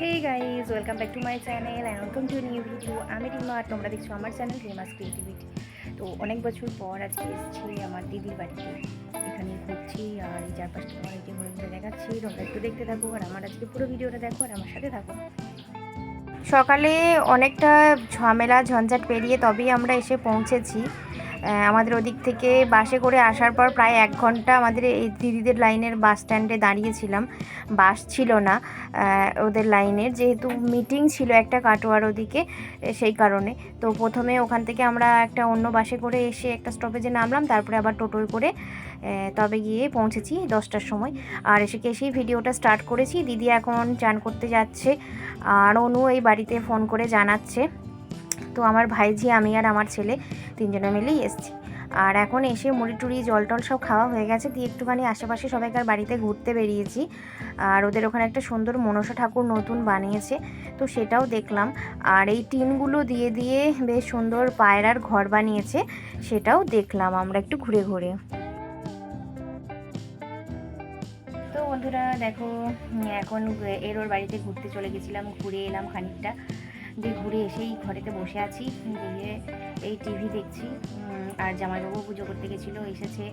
Hey guys welcome back to my channel and welcome to new video আমি রিমা আর তোমরা দেখছ আমার চ্যানেল রিমাস ক্রিয়েটিভিটি তো অনেক বছর পর আজকে এসেছি আমার দিদির বাড়িতে। এখানে ঘুরছি আর এই চারপাশটা তোমাদেরকে ঘুরে দেখাচ্ছি, তোমরা একটু দেখতে থাকো আর আমার আজকে পুরো ভিডিওটা দেখো আর আমার সাথে থাকো। সকালে অনেকটা ঝামেলা, ঝঞ্ঝাট পেরিয়ে তবেই আমরা এসে পৌঁছেছি। আমাদের ওদিক থেকে বাসে করে আসার পর প্রায় এক ঘণ্টা আমাদের এই দিদিদের লাইনের বাস স্ট্যান্ডে দাঁড়িয়েছিলাম। বাস ছিল না ওদের লাইনের। যেহেতু মিটিং ছিল একটা কাটোয়ার ওদিকে সেই কারণে। তো প্রথমে ওখান থেকে আমরা একটা অন্য বাসে করে এসে একটা স্টপেজে নামলাম, তারপরে আবার টোটোয় করে তবে গিয়ে পৌঁছেছি দশটার সময়। আর এসে এসেই ভিডিওটা স্টার্ট করেছি, দিদি এখন চান করতে যাচ্ছে, আর অনু এই বাড়িতে ফোন করে জানাচ্ছে। তো আমার ভাইঝি, আমি আর আমার ছেলে তিনজনে মিলেই এসছি। আর এখন এসে মুড়ি টুড়ি, জল টল সব খাওয়া হয়ে গেছে, দিয়ে একটুখানি আশেপাশে সবাইকার বাড়িতে ঘুরতে বেরিয়েছি। আর ওদের ওখানে একটা সুন্দর মনসা ঠাকুর নতুন বানিয়েছে, তো সেটাও দেখলাম। আর এই টিনগুলো দিয়ে দিয়ে বেশ সুন্দর পায়রার ঘর বানিয়েছে, সেটাও দেখলাম আমরা একটু ঘুরে ঘুরে। তো বন্ধুরা দেখো এখন এর ওর বাড়িতে ঘুরতে চলে গেছিলাম, ঘুরে এলাম খানিকটা। দিয়ে ঘুরে এসেই ঘরেতে বসে আছি দিয়ে এই টিভি দেখছি আর জামাইবাবু পুজো করতে গেছিল, এসেছে।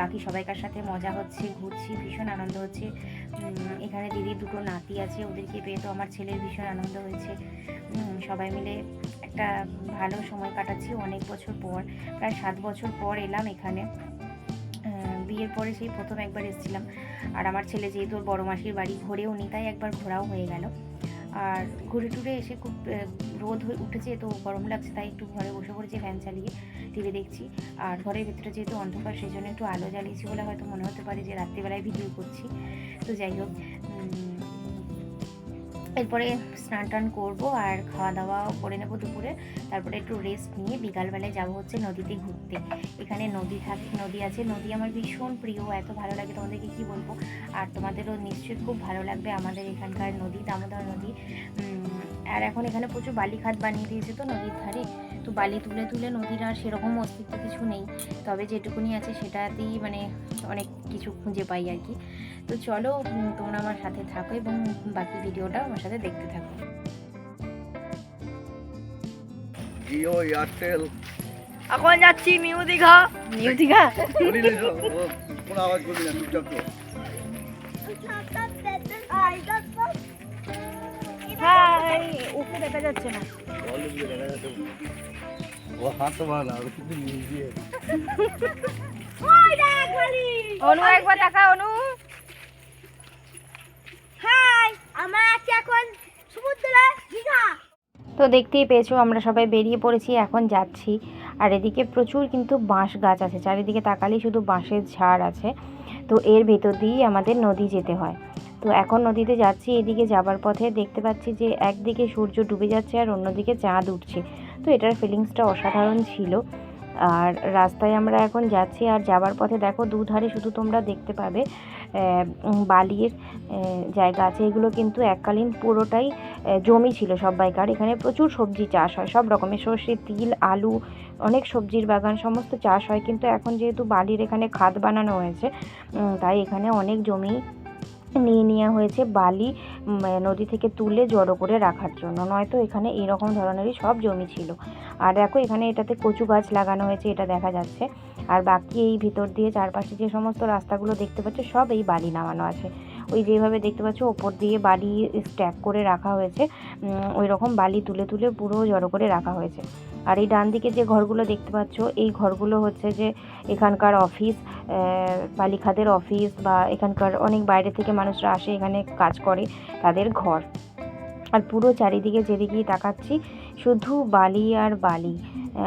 বাকি সবাইকার সাথে মজা হচ্ছে, ঘুরছি, ভীষণ আনন্দ হচ্ছে। এখানে দিদির দুটো নাতি আছে, ওদেরকে পেয়ে তো আমার ছেলের ভীষণ আনন্দ হয়েছে। সবাই মিলে একটা ভালো সময় কাটাচ্ছি অনেক বছর পর, প্রায় সাত বছর পর এলাম এখানে। বিয়ের পরে সেই প্রথম একবার এসেছিলাম। আর আমার ছেলে যেহেতু বড় মাসির বাড়ি, ঘোরেও নি, তাই একবার ঘোরাও হয়ে গেল। আর ঘুরে টুরে এসে খুব রোদ হয়ে উঠেছে, তো গরম লাগছে, তাই একটু ঘরে বসে পড়েছি ফ্যান চালিয়ে টিভি দেখছি। আর ঘরের ভিতরে যেহেতু অন্ধকার সেই জন্য একটু আলো জ্বালিয়েছি বলে হয়তো মনে হতে পারে যে রাত্রিবেলায় ভিডিও করছি। তো যাই হোক এরপরে স্নান টান করব আর খাওয়া দাওয়াও করে নেব দুপুরে। তারপরে একটু রেস্ট নিয়ে বিকালবেলায় যাব হচ্ছে নদীতে ঘুরতে। এখানে নদী থাকে, নদী আছে। নদী আমার ভীষণ প্রিয়। এত ভালো লাগে তোমাদেরকে কি বলব? আর তোমাদেরও নিশ্চয়ই খুব ভালো লাগবে আমাদের এখানকার নদী, দামোদর নদী। আর এখন এখানে প্রচুর বালিখাত বানিয়ে দিয়েছে তো নদীর ধারে। তো বালি তুলে তুলে নদীর আর সেরকম অস্তিত্ব কিছু নেই তবে যেটুকুনি আছে সেটাতেই মানে অনেক কিছু খুঁজে পাই আর কি। তো চলো তোমরা আমার সাথে থাকো এবং বাকি ভিডিওটা আমার সাথে দেখতে থাকো। জিও এয়ারটেল। এখন যাচ্ছি নিউ দীঘা। নিউ দীঘা? কোনো আওয়াজ করবি না চুপচাপ তো দেখা যাচ্ছে না। অনু একবার দেখা অনু। হাই আমরা আছি এখন সমুদ্রে দীঘা। তো দেখতেই পেয়েছ আমরা সবাই বেরিয়ে পড়েছি এখন যাচ্ছি। আর এদিকে প্রচুর কিন্তু বাঁশ গাছ আছে চারিদিকে তাকালেই শুধু বাঁশের ঝাড় আছে। তো এর ভেতর দিয়েই আমাদের নদী যেতে হয়। তো এখন নদীতে যাচ্ছি, এদিকে যাবার পথে দেখতে পাচ্ছি যে একদিকে সূর্য ডুবে যাচ্ছে আর অন্যদিকে চাঁদ উঠছে। তো এটার ফিলিংসটা অসাধারণ ছিল। আর রাস্তায় আমরা এখন যাচ্ছি আর যাবার পথে দেখো দুধারে শুধু তোমরা দেখতে পাবে বালির জায়গা আছে। এগুলো কিন্তু এককালীন পুরোটাই জমি ছিল সবাইকার এখানে প্রচুর সবজি চাষ হয়, সব রকমের সর্ষে, তিল, আলু, অনেক সবজির বাগান, সমস্ত চাষ হয়। কিন্তু এখন যেহেতু বালির এখানে খাদ বানানো হয়েছে তাই এখানে অনেক জমি নিয়ে নেওয়া হয়েছে। বালি নদী থেকে তুলে জড়ো করে রাখার জন্য। নয়তো এখানে এইরকম ধরনেরই সব জমি ছিল। আর দেখো, এখানে এটাতে কচু গাছ লাগানো হয়েছে, এটা দেখা যাচ্ছে। আর বাকি এই ভিতর দিয়ে চারপাশে যে সমস্ত রাস্তাগুলো দেখতে পাচ্ছ, সব এই বালি নামানো আছে। ওই যেভাবে দেখতে পাচ্ছ, ওপর দিয়ে বালি স্ট্যাক করে রাখা হয়েছে। ওই রকম বালি তুলে তুলে পুরো জড়ো করে রাখা হয়েছে। আর এই ডান দিকে যে ঘরগুলো দেখতে পাচ্ছ, এই ঘরগুলো হচ্ছে যে এখানকার অফিস বালিখাদের অফিস বা এখানকার অনেক বাইরে থেকে মানুষরা আসে এখানে কাজ করে, তাদের ঘর। আর পুরো চারিদিকে যেদিকেই তাকাচ্ছি, শুধু বালি আর বালি।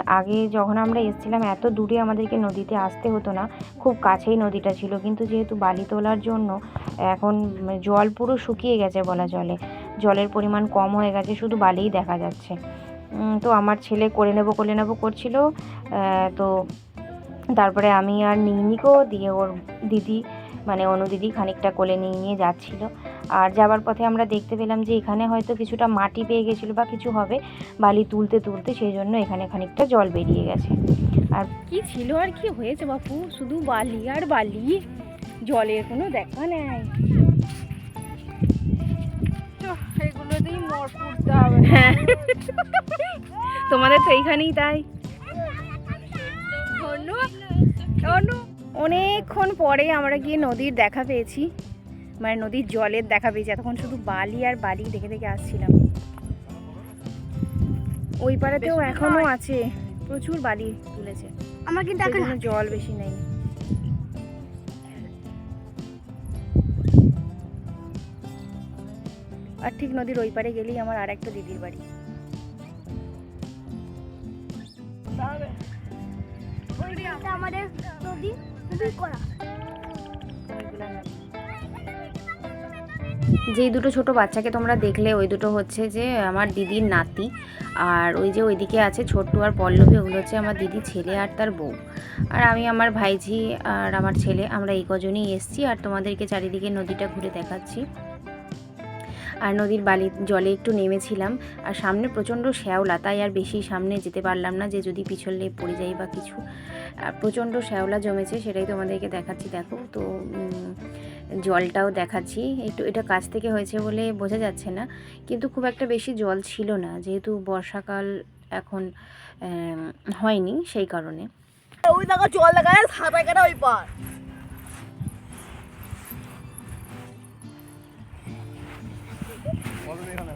আগে যখন আমরা এসেছিলাম, এত দূরে আমাদেরকে নদীতে আসতে হতো না। খুব কাছেই নদীটা ছিল। কিন্তু যেহেতু বালি তোলার জন্য, এখন জল পুরো শুকিয়ে গেছে বলা চলে। জলের পরিমাণ কম হয়ে গেছে, শুধু বালিই দেখা যাচ্ছে। তো আমার ছেলে করে নেব করে নেব করছিল। তো তারপরে আমি আর নিইনিকো দিয়ে ওর দিদি মানে অনু দিদি খানিকটা কোলে নিয়ে নিয়ে যাচ্ছিল। আর যাবার পথে আমরা দেখতে পেলাম যে এখানে হয়তো কিছুটা মাটি পেয়ে গেছিল বা কিছু হবে বালি তুলতে তুলতে সেই জন্য এখানে খানিকটা জল বেরিয়ে গেছে। আর কি ছিল আর কি হয়েছে বাপু? শুধু বালি আর বালি। জলের কোনো দেখা নেই। হ্যাঁ। তোমাদের তো এইখানেই তাই। অনু অনু অনেকক্ষণ পরে আমরা গিয়ে নদীর দেখা পেয়েছি। মানে নদীর জলের দেখা পেয়েছি। এতক্ষণ শুধু বালি আর বালি দেখে দেখে আসছিলাম। ওই পাড়াতেও এখনও আছে। প্রচুর বালি তুলেছে। আমার কিন্তু এখন জল বেশি নেই। আর ঠিক নদীর ওই পারে গেলেই আমার আর একটা দিদির বাড়ি। আমাদের নদী খুবই করা। যেই দুটো ছোট বাচ্চাকে তোমরা দেখলে, ওই দুটো হচ্ছে যে আমার দিদির নাতি। আর ওই যে ওইদিকে আছে ছোট্টু আর পল্লবী, ওগুলো হচ্ছে আমার দিদির ছেলে আর তার বউ। আর আমি আমার ভাইঝি আর আমার ছেলে, আমরা এই কজনই এসছি আর তোমাদেরকে চারিদিকে নদীটা ঘুরে দেখাচ্ছি। আর নদীর বালি, জলে একটু নেমেছিলাম। আর সামনে প্রচণ্ড শ্যাওলা, তাই আর বেশি সামনে যেতে পারলাম না, যে যদি পিছলে পড়ে যাই বা কিছু। আর প্রচণ্ড শ্যাওলা জমেছে, সেটাই তোমাদেরকে দেখাচ্ছি। দেখো, তো জলটাও দেখাচ্ছি। একটু এটা কাছ থেকে হয়েছে বলে বোঝা যাচ্ছে না। কিন্তু খুব একটা বেশি জল ছিল না। যেহেতু বর্ষাকাল এখন হয়নি সেই কারণে। ওই দেখো জল লাগায় সাঁতার কাটা ওই পার। এখানে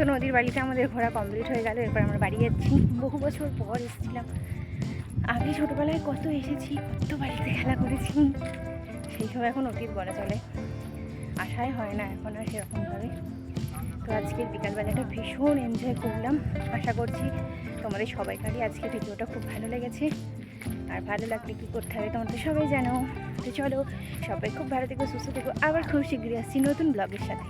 তো নদীর বাড়িতে আমাদের ঘোরা কমপ্লিট হয়ে গেল, এরপর আমরা বাড়ি যাচ্ছি। বহু বছর পর এসেছিলাম। আগে ছোটোবেলায় কত এসেছি, কত বাড়িতে খেলা করেছি। সেই সব এখন অতীত বলা চলে। আশাই হয় না এখন আর সেরকমভাবে তো আজকের বিকালবেলাটা ভীষণ এনজয় করলাম। আশা করছি তোমাদের সবাইকারই আজকে ভিডিওটা খুব ভালো লেগেছে। আর ভালো লাগলে কী করতে হবে তোমাদের সবাই জানো তো চলো, সবাই খুব ভালো থেকো, সুস্থ থেকো। আবার খুব শীঘ্রই আসছি নতুন ব্লগের সাথে।